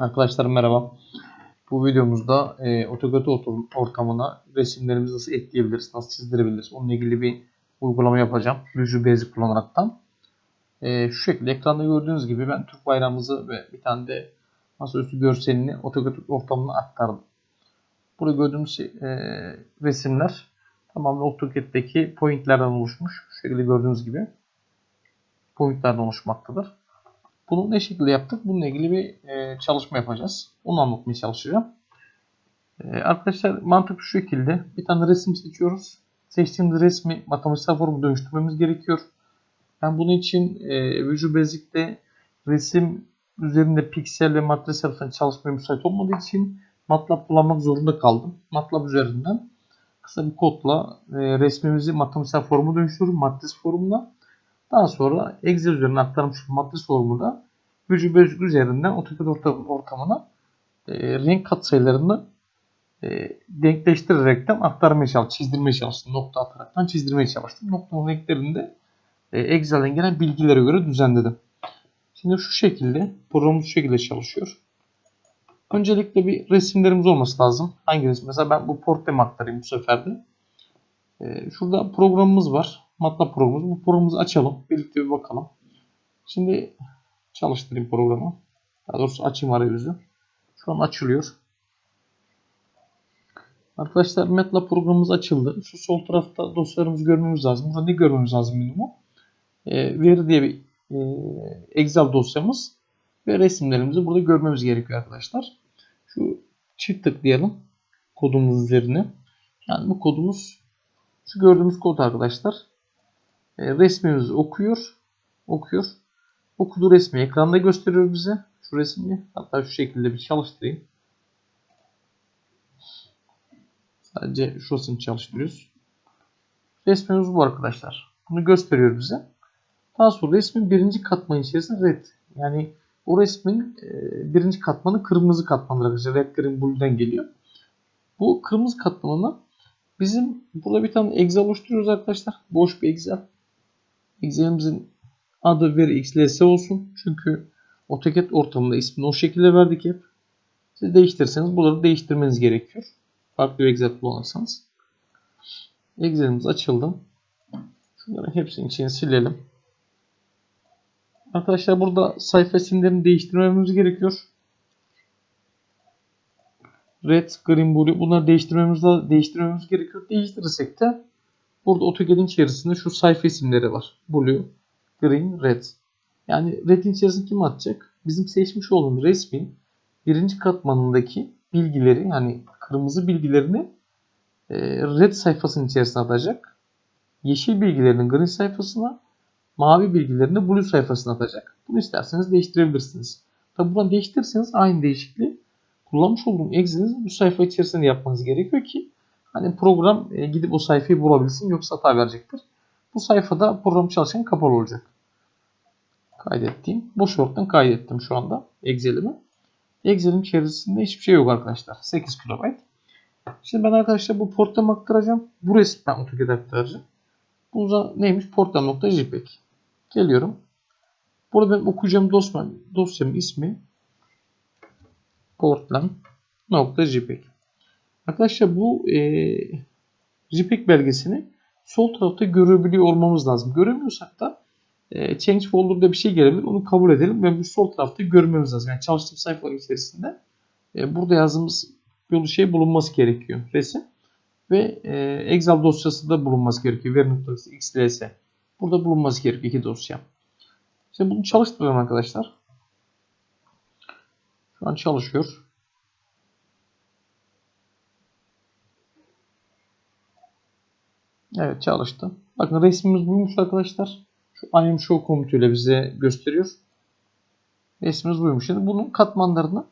Arkadaşlar merhaba. Bu videomuzda e, AutoCAD ortamına resimlerimizi nasıl ekleyebiliriz, nasıl çizdirebiliriz onunla ilgili bir uygulama yapacağım. Visual Basic kullanaraktan. E, şu şekilde ekranda gördüğünüz gibi ben Türk bayrağımızı ve bir tane de masaüstü görselini AutoCAD ortamına aktardım. Burada gördüğümüz şey, e, resimler tamamen AutoCAD'deki pointlerden oluşmuş. Şu şekilde gördüğünüz gibi pointlerden oluşmaktadır. Bunu ne şekilde yaptık? Bununla ilgili bir e, çalışma yapacağız. Onu anlatmaya çalışacağım. E, arkadaşlar mantık şu şekilde. Bir tane resim seçiyoruz. Seçtiğimiz resmi matematiksel formu dönüştürmemiz gerekiyor. Ben bunun için e, Visual Basic'te resim üzerinde piksel ve matris yapısına çalışmaya müsait olmadığı için MATLAB kullanmak zorunda kaldım. MATLAB üzerinden kısa bir kodla e, resmimizi matematiksel formu dönüştürüyorum. Matris formuna. Daha sonra Excel üzerinden aktarmış matris formunda Visual Basic üzerinden AutoCAD orta- ortamına e, renk katsayılarını e, denkleştirerekten aktarmaya çalıştım, çizdirmeye çalıştım. Nokta ataraktan çizdirmeye çalıştım. Noktanın renklerini e, Excel'den gelen bilgilere göre düzenledim. Şimdi şu şekilde, programımız şu şekilde çalışıyor. Öncelikle bir resimlerimiz olması lazım. Hangi resim? Mesela ben bu portremi aktarayım bu sefer de. E, şurada programımız var. MATLAB programımız. Bu programımızı açalım. Birlikte bir bakalım. Şimdi çalıştırayım programı. Daha doğrusu açayım arayüzü. Şu an açılıyor. Arkadaşlar MATLAB programımız açıldı. Şu sol tarafta dosyalarımızı görmemiz lazım. Burada ne görmemiz lazım minimum? E, veri diye bir e, Excel dosyamız ve resimlerimizi burada görmemiz gerekiyor arkadaşlar. Şu çift tıklayalım kodumuz üzerine. Yani bu kodumuz şu gördüğümüz kod arkadaşlar. E, resmimizi okuyor. Okuyor. Okuduğu resmi ekranda gösteriyor bize. Şu resmi. Hatta şu şekilde bir çalıştırayım. Sadece şurasını çalıştırıyoruz. Resmimiz bu arkadaşlar. Bunu gösteriyor bize. Daha sonra resmin birinci katmanı içerisinde red. Yani o resmin e, birinci katmanı kırmızı katmandır arkadaşlar. Red, green, blue'den geliyor. Bu kırmızı katmanına bizim burada bir tane Excel oluşturuyoruz arkadaşlar. Boş bir Excel. Excel'imizin adı veri xls olsun. Çünkü AutoCAD ortamında ismini o şekilde verdik hep. Siz değiştirirseniz buraları değiştirmeniz gerekiyor. Farklı bir Excel kullanırsanız. Excel'imiz açıldı. Şunların hepsini içine silelim. Arkadaşlar burada sayfa isimlerini değiştirmemiz gerekiyor. Red, Green, Blue bunları değiştirmemiz, değiştirmemiz gerekiyor. Değiştirirsek de burada AutoCAD'in içerisinde şu sayfa isimleri var. Blue, Green, Red. Yani Red'in içerisine kim atacak? Bizim seçmiş olduğumuz resmin birinci katmanındaki bilgileri yani kırmızı bilgilerini e, Red sayfasının içerisine atacak. Yeşil bilgilerini Green sayfasına, mavi bilgilerini Blue sayfasına atacak. Bunu isterseniz değiştirebilirsiniz. Tabi buradan değiştirirseniz aynı değişikliği kullanmış olduğum Excel'in bu sayfa içerisinde yapmanız gerekiyor ki hani program e, gidip o sayfayı bulabilsin yoksa hata verecektir. Bu sayfada program çalışan kapalı olacak. Kaydettiğim. Boş ortadan kaydettim şu anda Excel'imi. Excel'in içerisinde hiçbir şey yok arkadaşlar. 8 KB. Şimdi ben arkadaşlar bu portama aktaracağım. Bu resmen AutoCAD'e aktaracağım. Bu neymiş? Portam.jpg. Geliyorum. Burada benim okuyacağım dosyam, dosyamın ismi portlam.jpg. Arkadaşlar bu e, JPEG belgesini sol tarafta görebiliyor olmamız lazım. Göremiyorsak da e, change folder'da bir şey gelebilir. Onu kabul edelim ve bu sol tarafta görmemiz lazım. Yani çalıştığım sayfaların içerisinde e, burada yazdığımız yolu şey bulunması gerekiyor. Resim. Ve e, Excel dosyası da bulunması gerekiyor. Veri.xls. Burada bulunması gerekiyor iki dosya. Şimdi bunu çalıştırıyorum arkadaşlar. Şu an çalışıyor. Evet çalıştı. Bakın resmimiz buymuş arkadaşlar. Şu I am show komutuyla bize gösteriyor. Resmimiz buymuş. Şimdi bunun katmanlarını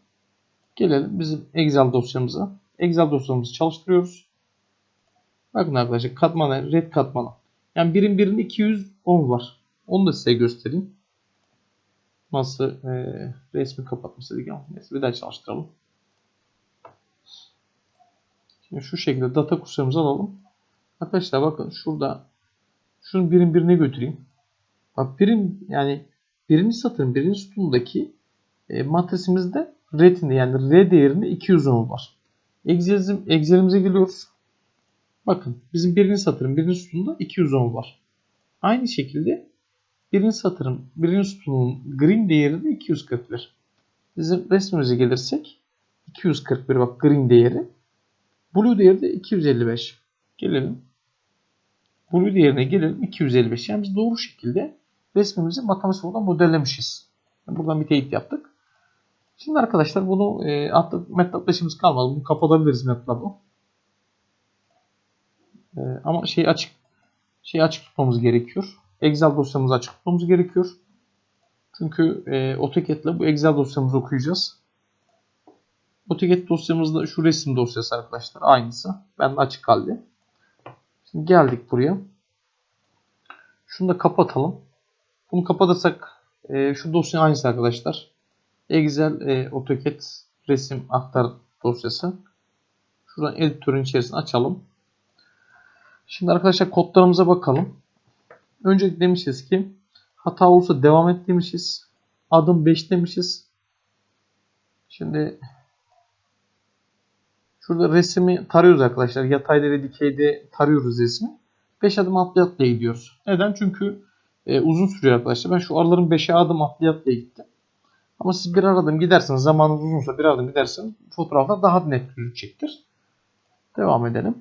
gelelim bizim Excel dosyamıza. Excel dosyamızı çalıştırıyoruz. Bakın arkadaşlar katmanı red katmanı. Yani birim birinde 210 var. Onu da size göstereyim. Nasıl e, resmi kapatmış dedik ama neyse bir daha çalıştıralım. Şimdi şu şekilde data kurslarımızı alalım. Arkadaşlar bakın şurada şunu birim birine götüreyim. Bak birim yani birinci satırın birinci sütundaki e, matrisimizde Red'inde yani R değerinde 200 ohm var. Excel'imize, geliyoruz. Bakın bizim birinci satırın birinci sütununda 200 ohm var. Aynı şekilde birinci satırın birinci sütunun green değeri de 241. Bizim resmimize gelirsek 241 bak green değeri. Blue değeri de 255. Gelelim. Blue değerine gelelim 255. Yani biz doğru şekilde resmimizi matematik olarak modellemişiz. Yani buradan bir teyit yaptık. Şimdi arkadaşlar bunu e, attık, MATLAB'da işimiz kalmadı. Bunu kapatabiliriz MATLAB'ı. E, ama şey açık şey açık tutmamız gerekiyor. Excel dosyamızı açık tutmamız gerekiyor. Çünkü e, AutoCAD'le bu Excel dosyamızı okuyacağız. AutoCAD dosyamızda şu resim dosyası arkadaşlar. Aynısı. Ben de açık halde. Şimdi geldik buraya. Şunu da kapatalım. Bunu kapatırsak e, şu dosya aynısı arkadaşlar. Excel e, AutoCAD resim aktar dosyası. Şuradan editörün içerisine açalım. Şimdi arkadaşlar kodlarımıza bakalım. Önce demişiz ki hata olursa devam et demişiz. Adım 5 demişiz. Şimdi şurada resmi tarıyoruz arkadaşlar. Yatayda ve dikeyde tarıyoruz resmi. 5 adım atlaya atlaya gidiyoruz. Neden? Çünkü e, uzun sürüyor arkadaşlar. Ben şu araların 5'e adım atlaya atlaya gittim. Ama siz bir adım giderseniz zamanınız uzunsa bir adım giderseniz fotoğraflar daha net gözükecektir. Devam edelim.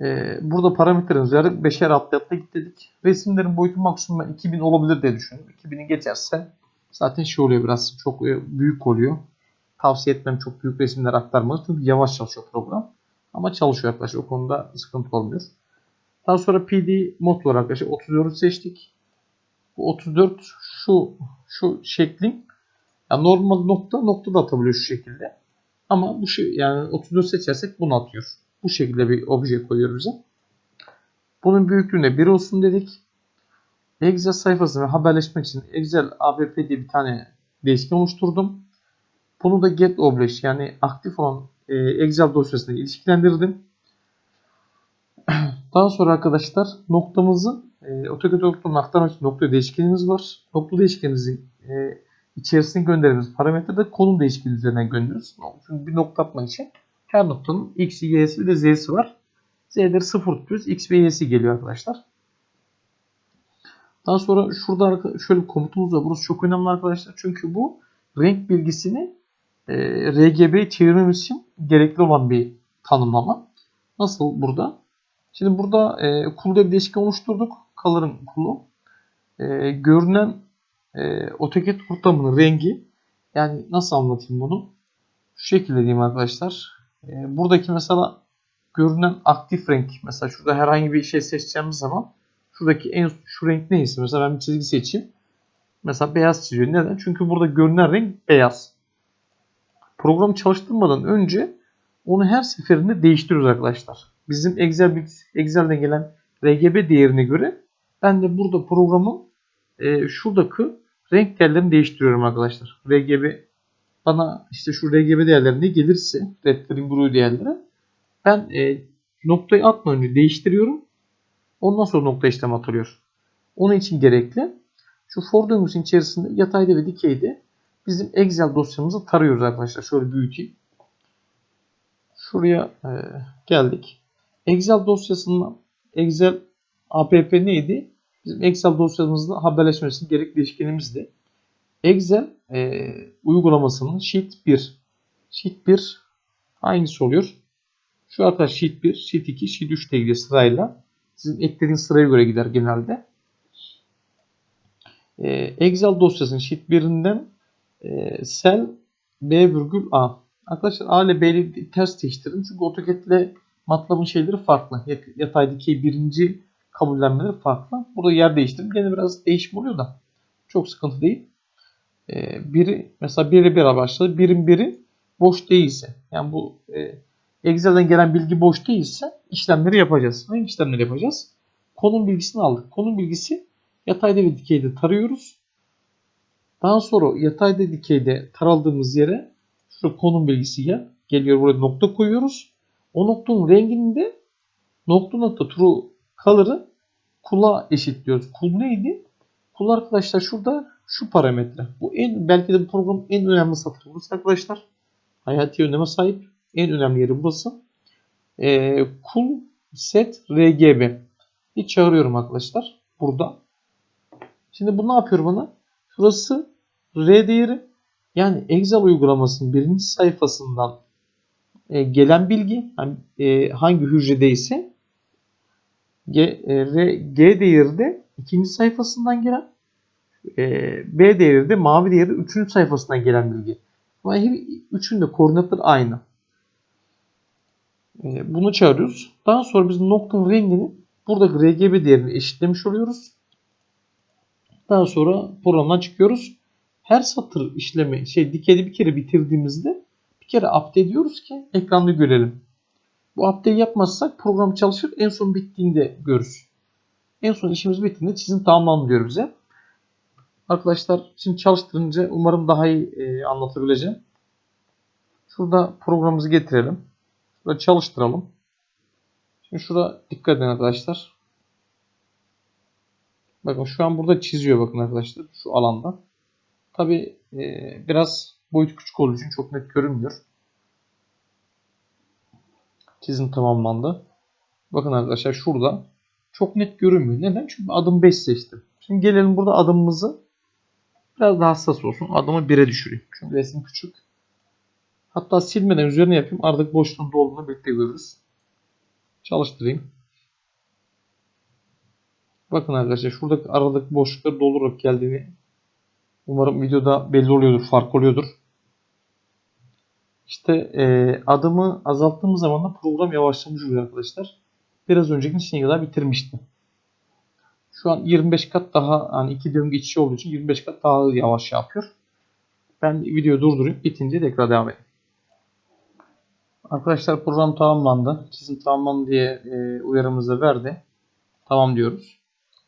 Ee, burada parametremiz verdik. Beşer atlayatta git dedik. Resimlerin boyutu maksimum 2000 olabilir diye düşündüm. 2000'i geçerse zaten şey oluyor biraz çok e, büyük oluyor. Tavsiye etmem çok büyük resimler aktarmanız. Çünkü yavaş çalışıyor program. Ama çalışıyor arkadaşlar. O konuda sıkıntı olmuyor. Daha sonra PD mod var arkadaşlar. 34'ü seçtik. Bu 34 şu şu şeklin yani normal nokta nokta da atabiliyor şu şekilde. Ama bu şey yani 34 seçersek bunu atıyor. Bu şekilde bir obje koyuyor bize. Bunun büyüklüğüne 1 olsun dedik. Excel sayfasını haberleşmek için Excel ABP diye bir tane değişken oluşturdum. Bunu da get object yani aktif olan e, Excel dosyasına ilişkilendirdim. Daha sonra arkadaşlar noktamızı e, AutoCAD ortamına aktarmak için nokta değişkenimiz var. Nokta değişkenimizin e, içerisine gönderdiğimiz parametre de konum değişkeni üzerinden gönderiyoruz. Çünkü bir nokta atmak için her noktanın x, y'si bir de z'si var. Z'leri 0 tutuyoruz. X ve y'si geliyor arkadaşlar. Daha sonra şurada şöyle bir komutumuz var. Burası çok önemli arkadaşlar. Çünkü bu renk bilgisini e, RGB'ye çevirmemiz için gerekli olan bir tanımlama. Nasıl burada? Şimdi burada e, cool'da bir değişken oluşturduk. Color'ın cool'u. E, görünen e, AutoCAD ortamının rengi yani nasıl anlatayım bunu? Şu şekilde diyeyim arkadaşlar. E, buradaki mesela görünen aktif renk mesela şurada herhangi bir şey seçeceğimiz zaman şuradaki en şu renk neyse mesela ben bir çizgi seçeyim. Mesela beyaz çiziyor. Neden? Çünkü burada görünen renk beyaz. Programı çalıştırmadan önce onu her seferinde değiştiriyoruz arkadaşlar. Bizim Excel Excel'den gelen RGB değerine göre ben de burada programın e, şuradaki renk değerlerini değiştiriyorum arkadaşlar. RGB bana işte şu RGB değerleri ne gelirse red green blue değerleri ben e, noktayı atmadan önce değiştiriyorum. Ondan sonra nokta işlem atılıyor. Onun için gerekli. Şu for döngüsünün içerisinde yatayda ve dikeyde bizim Excel dosyamızı tarıyoruz arkadaşlar. Şöyle büyüteyim. Şuraya e, geldik. Excel dosyasından Excel app neydi? Bizim Excel dosyamızda haberleşmesi gerekli değişkenimizdi. Excel e, uygulamasının Sheet 1. Sheet 1 hangisi oluyor? Şu arkadaş Sheet 1, Sheet 2, Sheet 3 ile ilgili sırayla. Sizin eklediğiniz sıraya göre gider genelde. E, Excel dosyasının Sheet 1'inden e, cell B virgül A. Arkadaşlar A ile B'yi ters değiştirdim. Çünkü AutoCAD ile MATLAB'ın şeyleri farklı. Yatay dikey birinci kabullenmeleri farklı. Burada yer değiştirdim. Gene biraz değişim oluyor da. Çok sıkıntı değil. Ee, biri mesela biri bir başladı. Birin biri boş değilse. Yani bu e, Excel'den gelen bilgi boş değilse işlemleri yapacağız. Hangi işlemleri yapacağız? Konum bilgisini aldık. Konum bilgisi yatayda ve dikeyde tarıyoruz. Daha sonra yatayda dikeyde taraldığımız yere şu konum bilgisi gel. Geliyor buraya nokta koyuyoruz. O noktanın rengini de nokta nokta true color'ı kula eşitliyoruz. Kul neydi? Kul arkadaşlar şurada şu parametre. Bu en belki de bu programın en önemli satırı burası arkadaşlar. Hayati öneme sahip. En önemli yeri burası. Ee, cool set rgb. Bir çağırıyorum arkadaşlar. Burada. Şimdi bu ne yapıyor bana? Şurası R değeri yani Excel uygulamasının birinci sayfasından e, gelen bilgi yani, e, hangi hücredeyse G, e, G değeri de ikinci sayfasından gelen e, B değeri de mavi değeri üçüncü sayfasından gelen bilgi. Ama her üçünün de koordinatları aynı. E, bunu çağırıyoruz. Daha sonra biz noktanın rengini buradaki RGB değerini eşitlemiş oluyoruz. Daha sonra programdan çıkıyoruz. Her satır işlemi şey dikeyde bir kere bitirdiğimizde bir kere update ediyoruz ki ekranda görelim. Bu update yapmazsak program çalışır en son bittiğinde görürüz. En son işimiz bittiğinde çizim tamamlandı diyor bize. Arkadaşlar şimdi çalıştırınca umarım daha iyi e, anlatabileceğim. Şurada programımızı getirelim. Şurada çalıştıralım. Şimdi şurada dikkat edin arkadaşlar. Bakın şu an burada çiziyor bakın arkadaşlar şu alanda. Tabi e, biraz boyut küçük olduğu için çok net görünmüyor. Çizim tamamlandı. Bakın arkadaşlar şurada çok net görünmüyor. Neden? Çünkü adım 5 seçtim. Şimdi gelelim burada adımımızı biraz daha hassas olsun. Adımı 1'e düşüreyim. Çünkü resim küçük. Hatta silmeden üzerine yapayım. Artık boşluğun dolduğunu birlikte görürüz. Çalıştırayım. Bakın arkadaşlar şuradaki aradaki boşlukları doldurarak geldiğini umarım videoda belli oluyordur, fark oluyordur. İşte e, adımı azalttığımız zaman da program yavaşlamış oluyor arkadaşlar. Biraz önceki içine kadar bitirmiştim. Şu an 25 kat daha hani iki döngü içi olduğu için 25 kat daha yavaş yapıyor. Ben videoyu durdurayım. Bitince tekrar devam edeyim. Arkadaşlar program tamamlandı. Çizim tamamlandı diye e, uyarımızı verdi. Tamam diyoruz.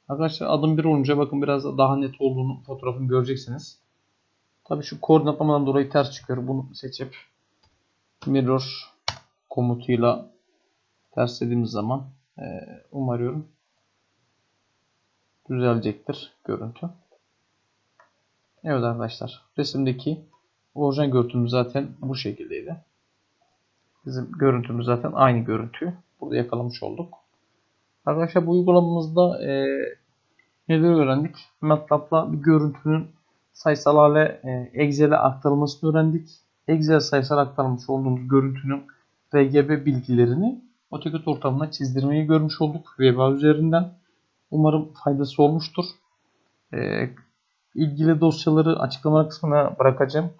Arkadaşlar adım 1 olunca bakın biraz daha net olduğunu fotoğrafını göreceksiniz. Tabi şu koordinatlamadan dolayı ters çıkıyor. Bunu seçip mirror komutuyla terslediğimiz zaman e, umarıyorum düzelecektir görüntü. Evet arkadaşlar resimdeki orijinal görüntümüz zaten bu şekildeydi. Bizim görüntümüz zaten aynı görüntüyü burada yakalamış olduk. Arkadaşlar bu uygulamamızda e, neler öğrendik? MATLAB'la bir görüntünün sayısal hale e, Excel'e aktarılmasını öğrendik. Excel sayısal aktarılmış olduğumuz görüntünün RGB bilgilerini AutoCAD ortamına çizdirmeyi görmüş olduk web üzerinden. Umarım faydası olmuştur. E, ilgili dosyaları açıklama kısmına bırakacağım.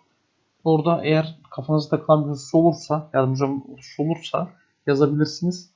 Orada eğer kafanızda takılan bir husus olursa, yardımcı olursa yazabilirsiniz.